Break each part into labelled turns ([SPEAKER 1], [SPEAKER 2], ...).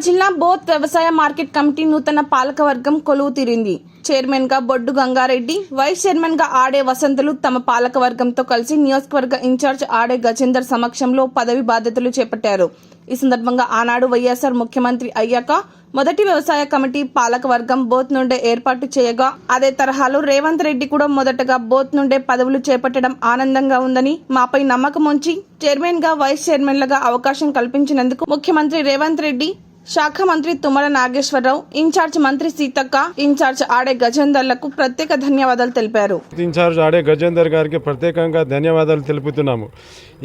[SPEAKER 1] Both వ్యవసాయ market committee నూతన పాలకవర్గం కొలువు తీరింది. చైర్మన్గా బొడ్డు గంగారెడ్డి వైస్ చైర్మన్గా ఆడే వసంతులు తమ పాలకవర్గంతో కలిసి నియోజకవర్గ ఇన్ఛార్జ్ ఆడే గజేందర్ సమక్షంలో పదవి బాధ్యతలు చేపట్టారు. ఈ సందర్భంగా ఆనాడు వైఎస్ఆర్ ముఖ్యమంత్రి అయ్యాక మొదటి వ్యవసాయ కమిటీ పాలకవర్గం బోత్ నుండే ఏర్పాటు చేయగా అదే తరహాలో రేవంత్ రెడ్డి కూడా మొదటగా బోత్ నుండే పదవులు చేపట్టడం ఆనందంగా ఉందని మాపై నమ్మకం ఉంచి చైర్మన్గా వైస్ చైర్మన్లుగా అవకాశం కల్పించినందుకు ముఖ్యమంత్రి రేవంత్ రెడ్డి శాఖ మంత్రి తుమ్మల నాగేశ్వరరావు ఇన్ఛార్జ్ మంత్రి సీతక్క ఇన్ఛార్జ్ ఆడే గజేందర్లకు ప్రత్యేక ధన్యవాదాలు తెలిపారు.
[SPEAKER 2] ఇన్ఛార్జ్ ఆడే గజేందర్ గారికి ప్రత్యేకంగా ధన్యవాదాలు తెలుపుతున్నాము.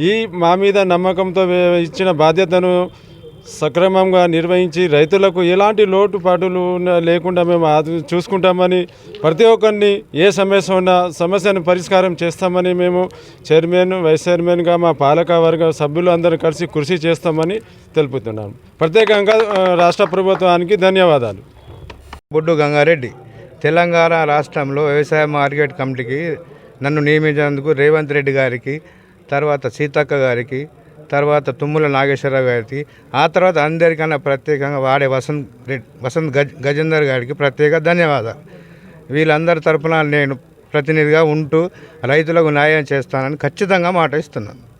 [SPEAKER 2] ఈ మా మీద నమ్మకంతో ఇచ్చిన బాధ్యతను సక్రమంగా నిర్వహించి రైతులకు ఎలాంటి లోటుపాటులు లేకుండా మేము చూసుకుంటామని ప్రతి ఒక్కరిని ఏ సమస్య ఉన్నా సమస్యను పరిష్కారం చేస్తామని మేము చైర్మన్ వైస్ చైర్మన్గా మా పాలక వర్గ సభ్యులు అందరూ కలిసి కృషి చేస్తామని తెలుపుతున్నాం. ప్రత్యేకంగా రాష్ట్ర ప్రభుత్వానికి ధన్యవాదాలు.
[SPEAKER 3] బొడ్డు గంగారెడ్డి తెలంగాణ రాష్ట్రంలో వ్యవసాయ మార్కెట్ కమిటీకి నన్ను నియమించినందుకు రేవంత్ రెడ్డి గారికి తర్వాత సీతక్క గారికి తర్వాత తుమ్ముల నాగేశ్వరరావు గారికి ఆ తర్వాత అందరికన్నా ప్రత్యేకంగా వాడే వసంత్ రెడ్డి వసంత్ గజ్ గజేందర్ గారికి ప్రత్యేక ధన్యవాదాలు. వీళ్ళందరి తరఫున నేను ప్రతినిధిగా ఉంటూ రైతులకు న్యాయం చేస్తానని ఖచ్చితంగా మాట ఇస్తున్నాను.